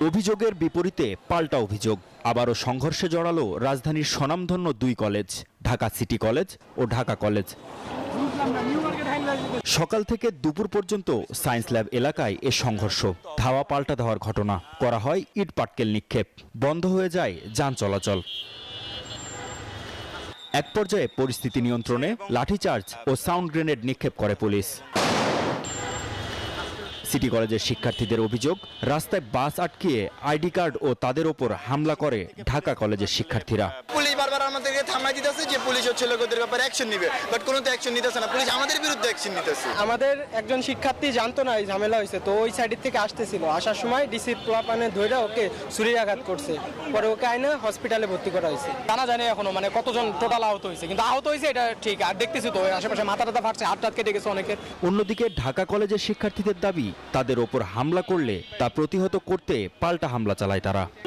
অভিযোগের বিপরীতে পাল্টা অভিযোগ। আবারও সংঘর্ষে জড়ালো রাজধানীর স্বনামধন্য দুই কলেজ, ঢাকা সিটি কলেজ ও ঢাকা কলেজ। সকাল থেকে দুপুর পর্যন্ত সায়েন্স ল্যাব এলাকায় এ সংঘর্ষ, ধাওয়া পাল্টা দেওয়ার ঘটনা। করা হয় ইট পাটকেল নিক্ষেপ। বন্ধ হয়ে যায় যান চলাচল। এক পর্যায়ে পরিস্থিতি নিয়ন্ত্রণে, লাঠিচার্জ ও সাউন্ড গ্রেনেড নিক্ষেপ করে পুলিশ। সিটি কলেজের শিক্ষার্থীদের অভিযোগ, রাস্তায় বাস আটকিয়ে আইডি কার্ড ও তাদের ওপর হামলা করে ঢাকা কলেজের শিক্ষার্থীরা। আমাদেরকে থামাই দিতেছে যে পুলিশ হচ্ছে লোকদের ব্যাপারে অ্যাকশন নিবে। বাট কোনো তো অ্যাকশন নিতেছে না। পুলিশ আমাদের বিরুদ্ধে অ্যাকশন নিতেছে। আমাদের একজন শিক্ষার্থী জানতো না এই ঝামেলা হয়েছে তো ওই সাইডের থেকে আসতেছিল। আসার সময় ডিসি প্লাপানে ধরে ওকে ছুরির করছে। পরে ওকে আইনা হসপিটালে ভর্তি করা হয়েছে। জানা জানে এখনও। মানে কতজন টোটাল আহত হয়েছে? কিন্তু আহত হয়েছে এটা ঠিক। আর দেখতেছি তো আশেপাশে মাথা টাথা ফাটছে হাত টাত কেটে গেছে অনেকের। অন্যদিকে ঢাকা কলেজের শিক্ষার্থীদের দাবি তাদের ওপর হামলা করলে তা প্রতিহত করতে পাল্টা হামলা চালায় তারা।